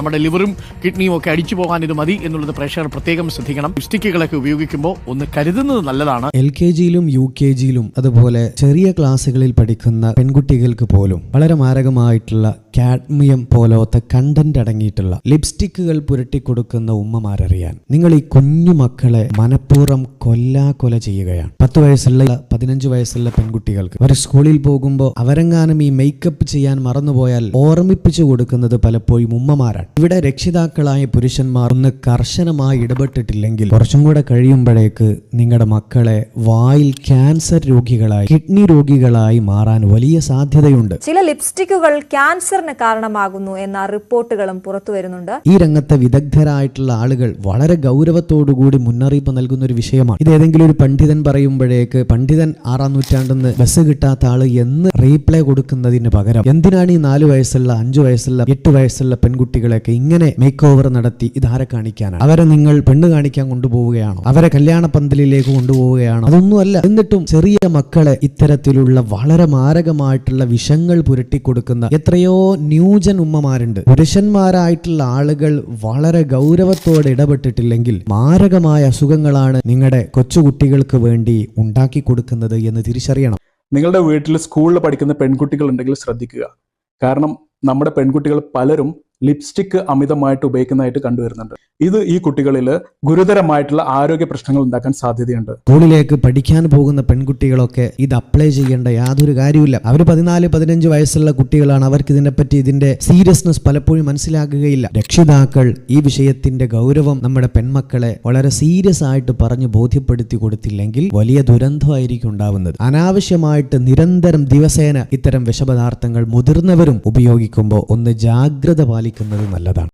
നമ്മുടെ ലിവറും കിഡ്നിയും ഒക്കെ അടിച്ചു പോകാൻ ഇത് മതി എന്നുള്ളത് പ്രേക്ഷകർ പ്രത്യേകം ശ്രദ്ധിക്കണം. ലിപ്സ്റ്റിക്കുകളൊക്കെ ഉപയോഗിക്കുമ്പോൾ ഒന്ന് കരുതുന്നത് നല്ലതാണ്. എൽ കെ ജിയിലും യു കെ ജിയിലും അതുപോലെ ചെറിയ ക്ലാസ്സുകളിൽ പഠിക്കുന്ന പെൺകുട്ടികൾക്ക് പോലും വളരെ മാരകമായിട്ടുള്ള കാഡ്മിയം പോലത്തെ കണ്ടന്റ് അടങ്ങിയിട്ടുള്ള ലിപ്സ്റ്റിക്കുകൾ പുരട്ടിക്കൊടുക്കുന്ന ഉമ്മമാരറിയാൻ. നിങ്ങൾ ഈ കുഞ്ഞു മക്കളെ മനഃപൂർവം കൊല്ലാ കൊല ചെയ്യുകയാണ്. പത്ത് വയസ്സുള്ള പതിനഞ്ച് വയസ്സുള്ള പെൺകുട്ടികൾക്ക്. അവർ സ്കൂളിൽ പോകുമ്പോൾ അവരെങ്ങാനും ഈ മേക്കപ്പ് ചെയ്യാൻ മറന്നുപോയാൽ ഓർമ്മിപ്പിച്ചു കൊടുക്കുന്നത് പലപ്പോഴും ഉമ്മമാരാണ്. ഇവിടെ രക്ഷിതാക്കളായ പുരുഷന്മാർ ഒന്ന് കർശനമായി ഇടപെട്ടിട്ടില്ലെങ്കിൽ കുറച്ചും കൂടെ കഴിയുമ്പോഴേക്ക് നിങ്ങളുടെ മക്കളെ വായിൽ ക്യാൻസർ രോഗികളായി കിഡ്നി രോഗികളായി മാറാൻ വലിയ സാധ്യതയുണ്ട്. ചില ലിപ്സ്റ്റിക്കുകൾ ക്യാൻസറിന് കാരണമാകുന്നു എന്ന റിപ്പോർട്ടുകളും പുറത്തു വരുന്നുണ്ട്. ഈ രംഗത്തെ വിദഗ്ധരായിട്ടുള്ള ആളുകൾ വളരെ ഗൗരവത്തോടുകൂടി മുന്നറിയിപ്പ് നൽകുന്ന ഒരു വിഷയമാണ്. ഇത് ഏതെങ്കിലും ഒരു പണ്ഡിതൻ പറയുമ്പോഴേക്ക് പണ്ഡിതൻ ആറാം നൂറ്റാണ്ടെന്ന് ബസ് കിട്ടാത്ത ആൾ എന്ന് റീപ്ലേ കൊടുക്കുന്നതിന് പകരം എന്തിനാണ് ഈ നാല് വയസ്സുള്ള അഞ്ചു വയസ്സുള്ള എട്ട് വയസ്സുള്ള പെൺകുട്ടികളെയൊക്കെ ഇങ്ങനെ മേക്ക് ഓവർ നടത്തി ഇതാരെ കാണിക്കാനാണ്? അവരെ നിങ്ങൾ പെണ്ണ് കാണിക്കാൻ കൊണ്ടുപോവുകയാണോ? അവരെ കല്യാണ പന്തലിലേക്ക് കൊണ്ടുപോവുകയാണോ? അതൊന്നുമല്ല. എന്നിട്ടും ചെറിയ മക്കളെ ഇത്തരത്തിലുള്ള വളരെ മാരകമായിട്ടുള്ള വിഷങ്ങൾ പുരട്ടിക്കൊടുക്കുന്ന എത്രയോ ന്യൂജൻ ഉമ്മമാരുണ്ട്. പുരുഷന്മാരായിട്ടുള്ള ആളുകൾ വളരെ ഗൗരവത്തോടെ ഇടപെട്ടിട്ടില്ലെങ്കിൽ മാരകമായ അസുഖങ്ങളാണ് നിങ്ങളുടെ കൊച്ചുകുട്ടികൾക്ക് വേണ്ടി ഉണ്ടാക്കി കൊടുക്കുന്നത് എന്ന് തിരിച്ചറിയണം. നിങ്ങളുടെ വീട്ടിൽ സ്കൂളിൽ പഠിക്കുന്ന പെൺകുട്ടികൾ ഉണ്ടെങ്കിൽ ശ്രദ്ധിക്കുക. കാരണം നമ്മുടെ പെൺകുട്ടികൾ പലരും ലിപ്സ്റ്റിക് അമിതമായിട്ട് ഉപയോഗിക്കുന്നതായിട്ട് കണ്ടുവരുന്നുണ്ട്. ഇത് ഈ കുട്ടികളിൽ ഗുരുതരമായിട്ടുള്ള ആരോഗ്യ പ്രശ്നങ്ങൾ ഉണ്ടാക്കാൻ സാധ്യതയുണ്ട്. സ്കൂളിലേക്ക് പഠിക്കാൻ പോകുന്ന പെൺകുട്ടികളൊക്കെ ഇത് അപ്ലൈ ചെയ്യേണ്ട യാതൊരു കാര്യമില്ല അവർ പതിനാല് പതിനഞ്ച് വയസ്സുള്ള കുട്ടികളാണ്. അവർക്ക് ഇതിനെപ്പറ്റി ഇതിന്റെ സീരിയസ്നെസ് പലപ്പോഴും മനസ്സിലാക്കുകയില്ല രക്ഷിതാക്കൾ ഈ വിഷയത്തിന്റെ ഗൗരവം നമ്മുടെ പെൺമക്കളെ വളരെ സീരിയസ് ആയിട്ട് പറഞ്ഞു ബോധ്യപ്പെടുത്തി കൊടുത്തില്ലെങ്കിൽ വലിയ ദുരന്തമായിരിക്കും ഉണ്ടാവുന്നത്. അനാവശ്യമായിട്ട് നിരന്തരം ദിവസേന ഇത്തരം വിഷപദാർത്ഥങ്ങൾ മുതിർന്നവരും ഉപയോഗിക്കുമ്പോൾ ഒന്ന് ജാഗ്രത പാലിക്കുന്നത് നല്ലതാണ്.